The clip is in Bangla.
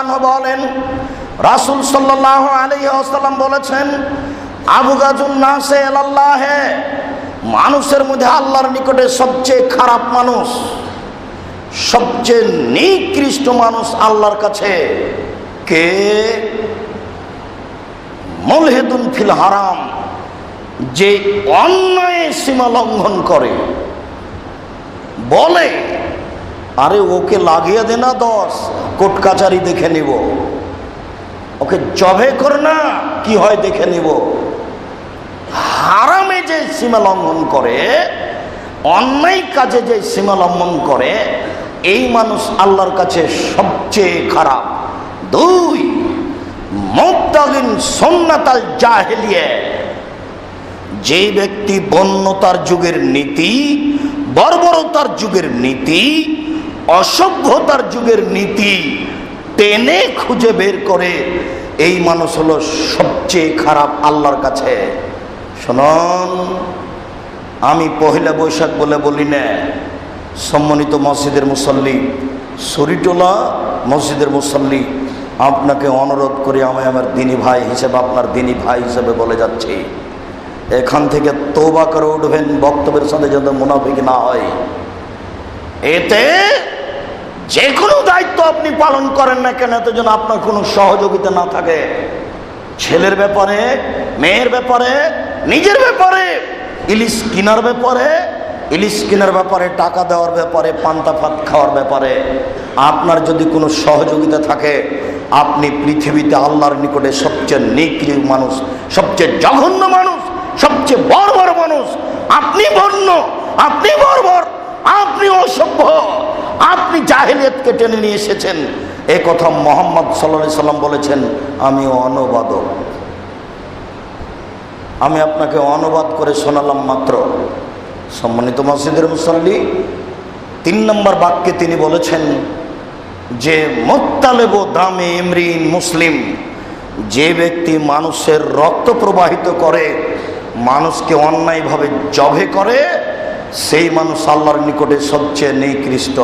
আনহু বলেন, রাসূল বলেছেন, আবু আল্লাহে মানুষের মধ্যে আল্লাহর নিকটে সবচেয়ে খারাপ মানুষ, সবচেয়ে নিকৃষ্ট মানুষ আল্লাহর কাছে কে? মুলহিদুন ফিল হারাম, যে অন্যায় সীমা লঙ্ঘন করে। বলে, আরে ওকে লাগিয়ে দে না দশ, কোর্ট কাচারি দেখে নিব। ওকে জবে কর না, কি হয় দেখে নিব। হারামে যে সীমা লঙ্ঘন করে, অন্যায় কাজে যে সীমা লঙ্ঘন করে, এই মানুষ আল্লাহর কাছে সবচেয়ে খারাপ। দুই মুক্তাগিন সন্ন্যাতাল জাহেলিয়ে। যে ব্যক্তি বন্যতার যুগের নীতি বর্বরতার যুগের নীতি, অসভ্যতার যুগের নীতি টেনে খুঁজে বের করে এই মানুষ হলো সবচেয়ে খারাপ আল্লাহর কাছে। শুনুন, আমি পহেলা বৈশাখ বলে বলি না, সম্মানিত মসজিদের মুসল্লি, সরিটোলা মসজিদের মুসল্লি, আপনাকে অনুরোধ করে আমি আমার দিনী ভাই হিসেবে, আপনার দিনী ভাই হিসেবে বলে যাচ্ছি। এখান থেকে তোবা করে উঠবেন, বক্তব্যের সাথে যাতে মুনাফিক না হয়। এতে যে কোনো দায়িত্ব আপনি পালন করেন না কেন, এতে যেন আপনার কোনো সহযোগিতা না থাকে। ছেলের ব্যাপারে, মেয়ের ব্যাপারে, নিজের ব্যাপারে, ইলিশ কিনার ব্যাপারে, ইলিশ কেনার ব্যাপারে, টাকা দেওয়ার ব্যাপারে, পান্তা ভাত খাওয়ার ব্যাপারে, আপনার যদি কোনো সহযোগিতা থাকে, আপনি পৃথিবীতে আল্লাহর নিকটে সবচেয়ে নিকৃ মানুষ, সবচেয়ে জঘন্য মানুষ। সবচেয়ে বড় বড় মানুষ। আপনি বন্য আপনি বর্বর, আপনি অসভ্য। আপনি জাহেলিয়তকে টেনে নিয়ে এসেছেন। এ কথা মোহাম্মদ সাল্লা সাল্লাম বলেছেন, আমি অনুবাদক। আমি আপনাকে অনুবাদ করে শোনালাম মাত্র। সম্মানিত মসজিদের মুসল্লি, তিন নম্বর বাক্যে তিনি বলেছেন, যে মোত্তালেব দামে ইমরিন মুসলিম, যে ব্যক্তি মানুষের রক্ত প্রবাহিত করে মানুষকে অন্যায়ভাবে জবে করে সেই মানুষ আল্লাহর নিকটে সবচেয়ে নিকৃষ্ট